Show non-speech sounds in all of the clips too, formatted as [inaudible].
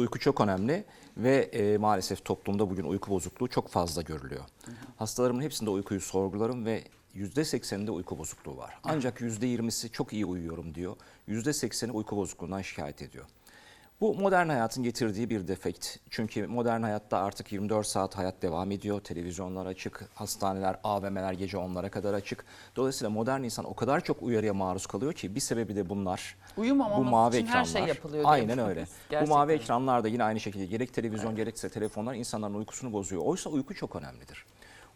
Uyku çok önemli ve e, maalesef toplumda bugün uyku bozukluğu çok fazla görülüyor. Hastalarımın hepsinde uykuyu sorgularım ve %80'inde uyku bozukluğu var. Ancak %20'si çok iyi uyuyorum diyor. %80'i uyku bozukluğundan şikayet ediyor. Bu modern hayatın getirdiği bir defekt. Çünkü modern hayatta artık 24 saat hayat devam ediyor. Televizyonlar açık, hastaneler, AVM'ler gece 10'lara kadar açık. Dolayısıyla modern insan o kadar çok uyarıya maruz kalıyor ki bir sebebi de bunlar. Uyumamamız bu mavi için ekranlar. her şey yapılıyor. Aynen öyle. Gerçekten. Bu mavi ekranlar da yine aynı şekilde gerek televizyon gerekse telefonlar insanların uykusunu bozuyor. Oysa uyku çok önemlidir.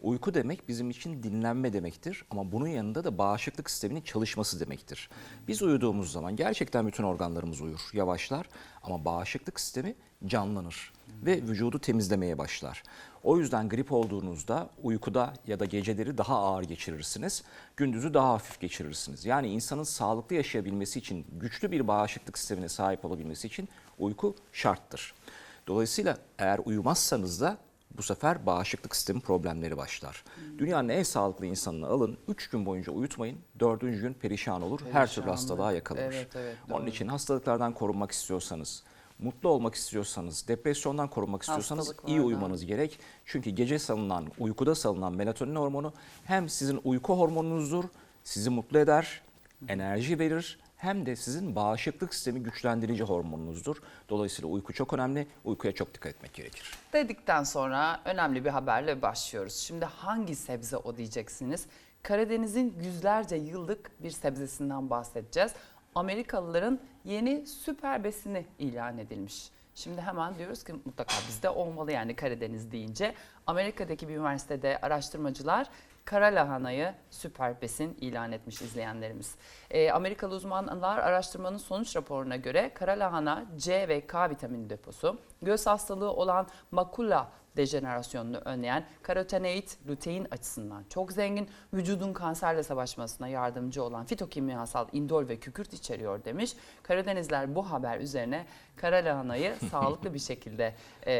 Uyku demek bizim için dinlenme demektir ama bunun yanında da bağışıklık sisteminin çalışması demektir. Biz uyuduğumuz zaman gerçekten bütün organlarımız uyur, yavaşlar ama bağışıklık sistemi canlanır ve vücudu temizlemeye başlar. O yüzden grip olduğunuzda uykuda ya da geceleri daha ağır geçirirsiniz, gündüzü daha hafif geçirirsiniz. Yani insanın sağlıklı yaşayabilmesi için, güçlü bir bağışıklık sistemine sahip olabilmesi için uyku şarttır. Dolayısıyla eğer uyumazsanız da bu sefer bağışıklık sistemi problemleri başlar. Dünyanın en sağlıklı insanını alın, 3 gün boyunca uyutmayın, 4. gün perişan olur, her türlü hastalığa yakalanır. Evet, evet, Onun doğru. için hastalıklardan korunmak istiyorsanız, mutlu olmak istiyorsanız, depresyondan korunmak istiyorsanız iyi uyumanız gerek. Çünkü gece salınan, uykuda salınan melatonin hormonu hem sizin uyku hormonunuzdur, sizi mutlu eder, enerji verir hem de sizin bağışıklık sistemi güçlendirici hormonunuzdur. Dolayısıyla uyku çok önemli, uykuya çok dikkat etmek gerekir. Dedikten sonra önemli bir haberle başlıyoruz. Şimdi hangi sebze o diyeceksiniz? Karadeniz'in yüzlerce yıllık bir sebzesinden bahsedeceğiz. Amerikalıların yeni süper besini ilan edilmiş. Şimdi hemen diyoruz ki mutlaka bizde olmalı yani Karadeniz deyince. Amerika'daki bir üniversitede araştırmacılar kara lahanayı süper besin ilan etmiş izleyenlerimiz. Ee, Amerikalı uzmanlar araştırmanın sonuç raporuna göre kara lahana C ve K vitamini deposu, göz hastalığı olan makula dejenerasyonunu önleyen karotenoid lutein açısından çok zengin, vücudun kanserle savaşmasına yardımcı olan fitokimyasal indol ve kükürt içeriyor demiş. Karadenizler bu haber üzerine kara lahanayı [laughs] sağlıklı bir şekilde e,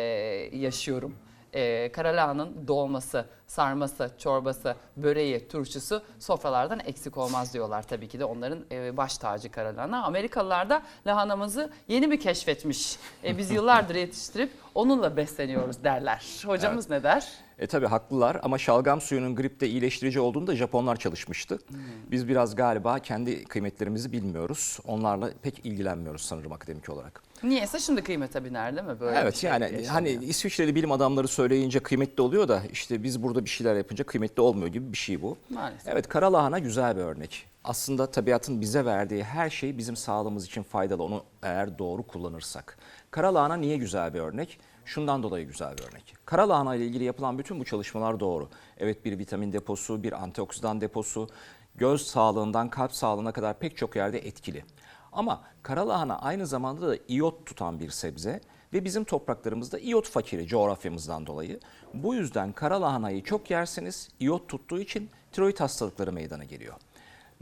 yaşıyorum. E, kara lahananın dolması, sarması, çorbası, böreği, turşusu sofralardan eksik olmaz diyorlar tabii ki de onların e, baş tacı kara lahana. Amerikalılar da lahanamızı yeni mi keşfetmiş? E, biz [laughs] yıllardır yetiştirip onunla besleniyoruz derler. Hocamız ne der? E tabi haklılar ama şalgam suyunun gripte iyileştirici olduğunu da Japonlar çalışmıştı. Biz biraz galiba kendi kıymetlerimizi bilmiyoruz. Onlarla pek ilgilenmiyoruz sanırım akademik olarak. Niyeyse şimdi kıymete biner değil mi? Böyle evet şey yani yaşanıyor. hani İsviçreli bilim adamları söyleyince kıymetli oluyor da işte biz burada bir şeyler yapınca kıymetli olmuyor gibi bir şey bu. Maalesef. Evet kara lahana güzel bir örnek. Aslında tabiatın bize verdiği her şey bizim sağlığımız için faydalı onu eğer doğru kullanırsak. Kara lahana niye güzel bir örnek? Şundan dolayı güzel bir örnek. Kara lahana ile ilgili yapılan bütün bu çalışmalar doğru. Evet bir vitamin deposu, bir antioksidan deposu, göz sağlığından kalp sağlığına kadar pek çok yerde etkili. Ama kara lahana aynı zamanda da iyot tutan bir sebze ve bizim topraklarımızda iyot fakiri coğrafyamızdan dolayı. Bu yüzden kara lahanayı çok yerseniz iyot tuttuğu için tiroid hastalıkları meydana geliyor.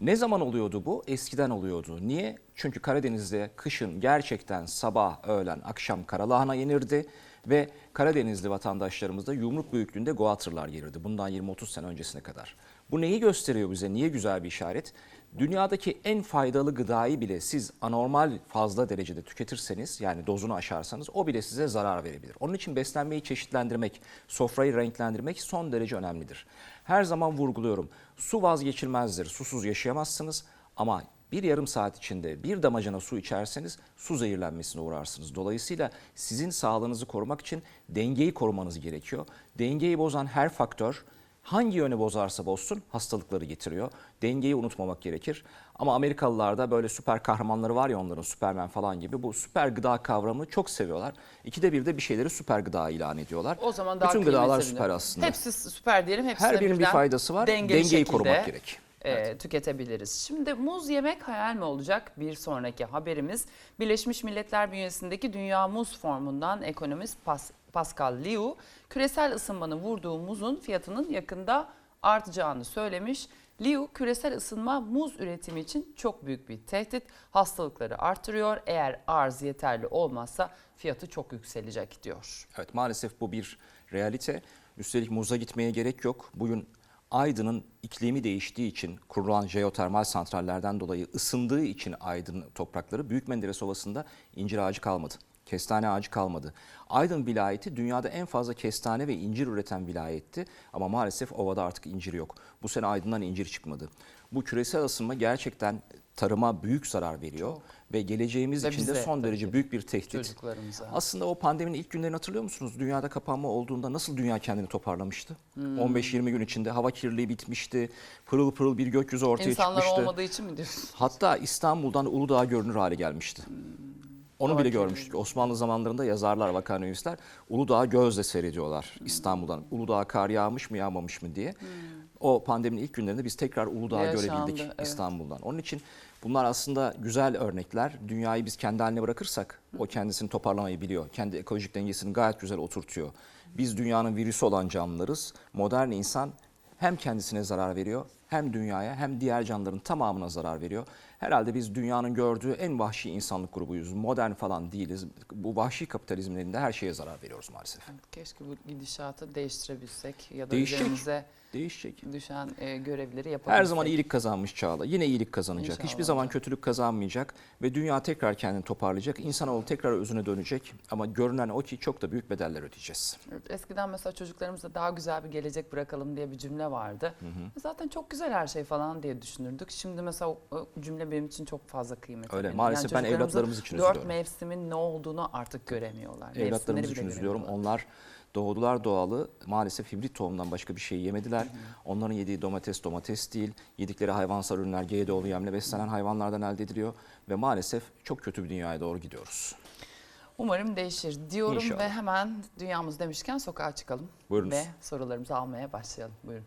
Ne zaman oluyordu bu? Eskiden oluyordu. Niye? Çünkü Karadeniz'de kışın gerçekten sabah, öğlen, akşam kara lahana yenirdi ve Karadenizli vatandaşlarımız da yumruk büyüklüğünde goatırlar yerirdi bundan 20-30 sene öncesine kadar. Bu neyi gösteriyor bize? Niye güzel bir işaret? Dünyadaki en faydalı gıdayı bile siz anormal fazla derecede tüketirseniz yani dozunu aşarsanız o bile size zarar verebilir. Onun için beslenmeyi çeşitlendirmek, sofrayı renklendirmek son derece önemlidir. Her zaman vurguluyorum. Su vazgeçilmezdir. Susuz yaşayamazsınız ama bir yarım saat içinde bir damacana su içerseniz su zehirlenmesine uğrarsınız. Dolayısıyla sizin sağlığınızı korumak için dengeyi korumanız gerekiyor. Dengeyi bozan her faktör hangi yöne bozarsa bozsun hastalıkları getiriyor. Dengeyi unutmamak gerekir. Ama Amerikalılarda böyle süper kahramanları var ya onların Superman falan gibi bu süper gıda kavramını çok seviyorlar. İkide bir de bir şeyleri süper gıda ilan ediyorlar. O zaman daha Bütün gıdalar süper aslında. Hepsi süper diyelim. Hepsine Her birinin bir faydası var. Dengeyi şekilde, korumak gerek. E, tüketebiliriz. Şimdi muz yemek hayal mi olacak? Bir sonraki haberimiz Birleşmiş Milletler bünyesindeki Dünya Muz Formundan ekonomist Pas- Pascal Liu küresel ısınmanın vurduğu muzun fiyatının yakında artacağını söylemiş. Liu küresel ısınma muz üretimi için çok büyük bir tehdit. Hastalıkları artırıyor. Eğer arz yeterli olmazsa fiyatı çok yükselecek diyor. Evet maalesef bu bir realite. Üstelik muza gitmeye gerek yok. Bugün Aydın'ın iklimi değiştiği için kurulan jeotermal santrallerden dolayı ısındığı için Aydın toprakları Büyük Menderes Ovası'nda incir ağacı kalmadı. Kestane ağacı kalmadı. Aydın vilayeti dünyada en fazla kestane ve incir üreten vilayetti ama maalesef ovada artık incir yok. Bu sene Aydın'dan incir çıkmadı. Bu küresel ısınma gerçekten tarıma büyük zarar veriyor ve geleceğimiz Ve için de son derece ki. büyük bir tehdit. Aslında o pandeminin ilk günlerini hatırlıyor musunuz? Dünyada kapanma olduğunda nasıl dünya kendini toparlamıştı? 15-20 gün içinde hava kirliliği bitmişti. Pırıl pırıl bir gökyüzü ortaya İnsanlar çıkmıştı. olmadığı için mi diyorsun? Hatta İstanbul'dan Uludağ görünür hale gelmişti. Onu Hava bile görmüştük. Osmanlı zamanlarında yazarlar, vakanüvisler Uludağ'ı gözle seyrediyorlar İstanbul'dan. Uludağ'a kar yağmış mı yağmamış mı diye. O pandeminin ilk günlerinde biz tekrar Uludağ'ı Yaşandı, görebildik evet. İstanbul'dan. Onun için bunlar aslında güzel örnekler. Dünyayı biz kendi haline bırakırsak o kendisini toparlamayı biliyor. Kendi ekolojik dengesini gayet güzel oturtuyor. Biz dünyanın virüsü olan canlılarız. Modern insan hem kendisine zarar veriyor hem dünyaya hem diğer canlıların tamamına zarar veriyor. Herhalde biz dünyanın gördüğü en vahşi insanlık grubuyuz. Modern falan değiliz. Bu vahşi kapitalizmin elinde her şeye zarar veriyoruz maalesef. Keşke bu gidişatı değiştirebilsek ya da Değişecek. üzerimize Değişecek. düşen e, görevleri yapabilsek. Her zaman iyilik kazanmış Çağla. Yine iyilik kazanacak. İnşallah. Hiçbir zaman kötülük kazanmayacak ve dünya tekrar kendini toparlayacak. İnsanoğlu tekrar özüne dönecek. Ama görünen o ki çok da büyük bedeller ödeyeceğiz. Evet, Eskiden mesela çocuklarımıza daha güzel bir gelecek bırakalım diye bir cümle vardı. Zaten çok güzel her şey falan diye düşünürdük. Şimdi mesela o, cümle benim için çok fazla kıymetli. Öyle. Maalesef ben çocuklarımızın evlatlarımız için Dört üzülüyorum. mevsimin ne olduğunu artık göremiyorlar. Evlatlarımız için üzülüyorum. Onlar doğdular doğalı maalesef hibrit tohumdan başka bir şey yemediler. Onların yediği domates domates değil. Yedikleri hayvansal ürünler GDO'lu yemle beslenen hayvanlardan elde ediliyor. Ve maalesef çok kötü bir dünyaya doğru gidiyoruz. Umarım değişir diyorum İnşallah. ve hemen dünyamız demişken sokağa çıkalım. Buyurunuz. Ve sorularımızı almaya başlayalım. Buyurun.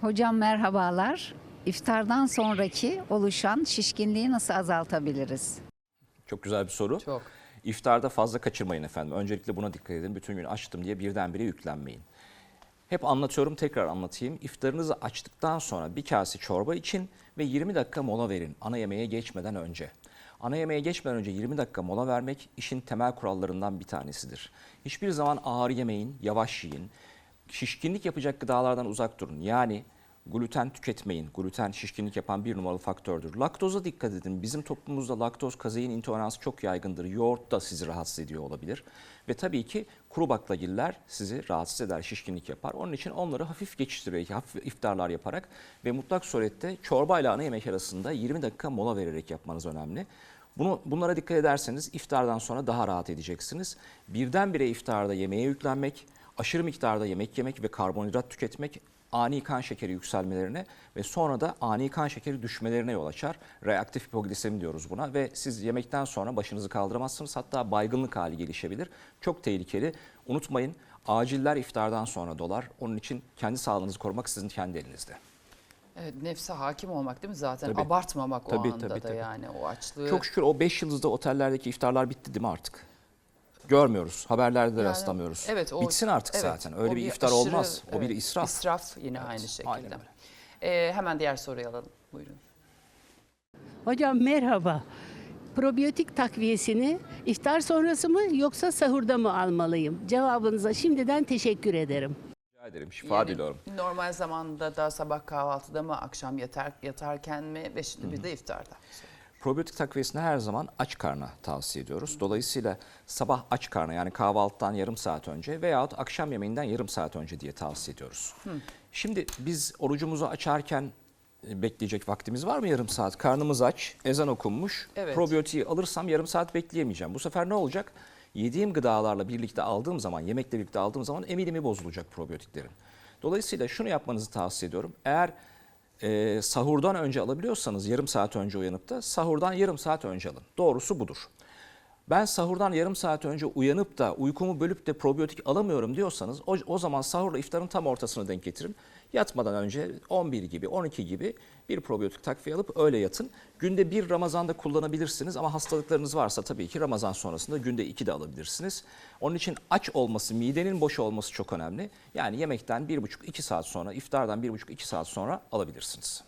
Hocam merhabalar. İftardan sonraki oluşan şişkinliği nasıl azaltabiliriz? Çok güzel bir soru. Çok. İftarda fazla kaçırmayın efendim. Öncelikle buna dikkat edin. Bütün gün açtım diye birdenbire yüklenmeyin. Hep anlatıyorum tekrar anlatayım. İftarınızı açtıktan sonra bir kase çorba için ve 20 dakika mola verin ana yemeğe geçmeden önce. Ana yemeğe geçmeden önce 20 dakika mola vermek işin temel kurallarından bir tanesidir. Hiçbir zaman ağır yemeyin, yavaş yiyin. Şişkinlik yapacak gıdalardan uzak durun. Yani Gluten tüketmeyin. Gluten şişkinlik yapan bir numaralı faktördür. Laktoza dikkat edin. Bizim toplumumuzda laktoz, kazein intoleransı çok yaygındır. Yoğurt da sizi rahatsız ediyor olabilir. Ve tabii ki kuru baklagiller sizi rahatsız eder, şişkinlik yapar. Onun için onları hafif geçiştirerek, hafif iftarlar yaparak ve mutlak surette çorba ile ana yemek arasında 20 dakika mola vererek yapmanız önemli. Bunu, bunlara dikkat ederseniz iftardan sonra daha rahat edeceksiniz. Birdenbire iftarda yemeğe yüklenmek, aşırı miktarda yemek yemek ve karbonhidrat tüketmek ani kan şekeri yükselmelerine ve sonra da ani kan şekeri düşmelerine yol açar. Reaktif hipoglisemi diyoruz buna ve siz yemekten sonra başınızı kaldıramazsınız. Hatta baygınlık hali gelişebilir. Çok tehlikeli. Unutmayın aciller iftardan sonra dolar. Onun için kendi sağlığınızı korumak sizin kendi elinizde. Evet, nefse hakim olmak değil mi zaten? Tabii. Abartmamak o Tabii, anda tabii, da tabii. yani o açlığı. Çok şükür o 5 yıldızlı otellerdeki iftarlar bitti değil mi artık? Görmüyoruz. Haberlerde de Yani, rastamıyoruz. evet, o- Bitsin artık evet, zaten. Öyle bir bir iftar aşırı- olmaz. O bir evet, israf. İsraf yine Evet, aynı şekilde. aynen öyle. Ee, hemen diğer soruyu alalım. Buyurun. Hocam merhaba. Probiyotik takviyesini iftar sonrası mı yoksa sahurda mı almalıyım? Cevabınıza şimdiden teşekkür ederim. Rica ederim. Şifa Yani diliyorum. Normal zamanda da sabah kahvaltıda mı, akşam yatar, yatarken mi ve şimdi bir de iftarda. Probiyotik takviyesini her zaman aç karna tavsiye ediyoruz. Dolayısıyla sabah aç karna yani kahvaltıdan yarım saat önce veyahut akşam yemeğinden yarım saat önce diye tavsiye ediyoruz. Şimdi biz orucumuzu açarken e, bekleyecek vaktimiz var mı yarım saat? Karnımız aç, ezan okunmuş. Evet. Probiyotiği alırsam yarım saat bekleyemeyeceğim. Bu sefer ne olacak? Yediğim gıdalarla birlikte aldığım zaman, yemekle birlikte aldığım zaman emilimi bozulacak probiyotiklerin. Dolayısıyla şunu yapmanızı tavsiye ediyorum. Eğer e, sahurdan önce alabiliyorsanız yarım saat önce uyanıp da sahurdan yarım saat önce alın. Doğrusu budur. Ben sahurdan yarım saat önce uyanıp da uykumu bölüp de probiyotik alamıyorum diyorsanız o, o zaman sahurla iftarın tam ortasını denk getirin. Yatmadan önce 11 gibi 12 gibi bir probiyotik takviye alıp öyle yatın. Günde bir Ramazan'da kullanabilirsiniz ama hastalıklarınız varsa tabii ki Ramazan sonrasında günde iki de alabilirsiniz. Onun için aç olması, midenin boş olması çok önemli. Yani yemekten 1,5-2 saat sonra, iftardan 1,5-2 saat sonra alabilirsiniz.